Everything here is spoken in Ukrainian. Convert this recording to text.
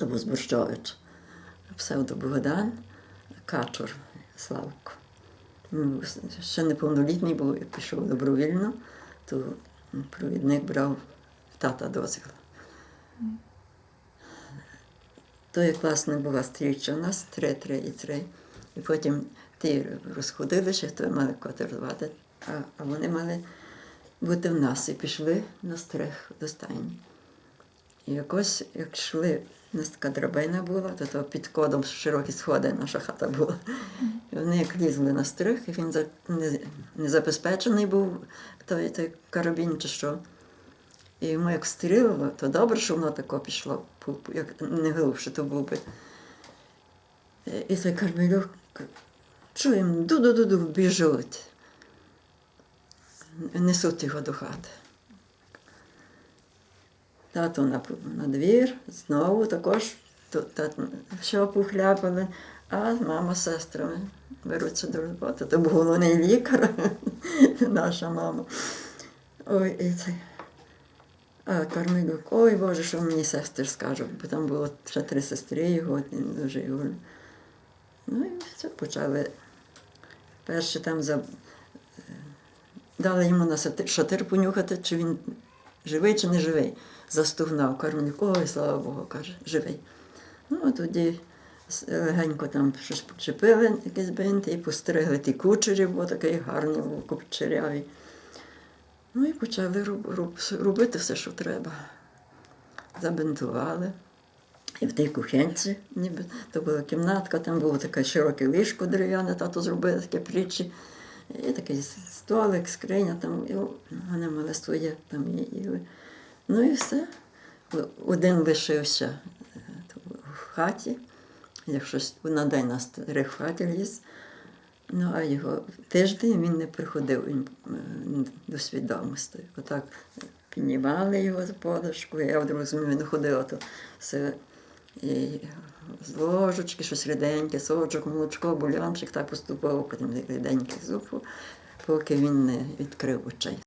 то був Зборщович, псевдо Богдан, Качур Славко. Ще неповнолітній був, і пішов добровільно, то провідник брав в тата дозвіл. То як власне була стрічка у нас три, три і три. І потім ті розходилися, то мали котирувати, а, а вони мали бути в нас і пішли на стрих до стайні. І якось, як йшли, у нас така драбина була, то, під кодом широкі сходи наша хата була. І вони як лізли на стрих, і він за- не, не забезпечений був той, той карабін чи що. І йому як стрілило, то добре, що воно тако пішло, як не глибше то був би. І- І той кармелюк чуємо, ду-ду-ду-ду, біжуть. Несуть його до хати. Тато на, на двір, знову також тут та, шопу хляпали, а мама з сестрами беруться до роботи. То був головний лікар, наша мама. Ой, і це. А Кармелюк, ой Боже, що мені сестри скажуть, бо там було ще три сестри його, він дуже його. Ну і все почали. Перше там за... дали йому на шатир понюхати, чи він живий, чи не живий. Застугнав Кармелюк, ой, слава Богу, каже, живий. Ну, тоді легенько там щось почепили, якісь бинти, і постригли ті кучері, бо такий гарний був кучерявий. Ну і почали роб- роб- робити все, що треба. Забинтували. І в тій кухенці, ніби то була кімнатка, там було таке широке ліжко дерев'яне, тато зробив таке притчі. І такий столик, скриня, там, і вони мали своє там і- їли. Ну і все. Один лишився е, в хаті, як щось на день на старих в хаті ліз. Ну, а його тиждень він не приходив він, е, до свідомості. Отак піднімали його за подушку, я вдруг розумію, не ходила, то все і з ложечки, щось ріденьке, сочок, молочко, бульончик, так поступово, потім ріденьке зупу, поки він не відкрив очей.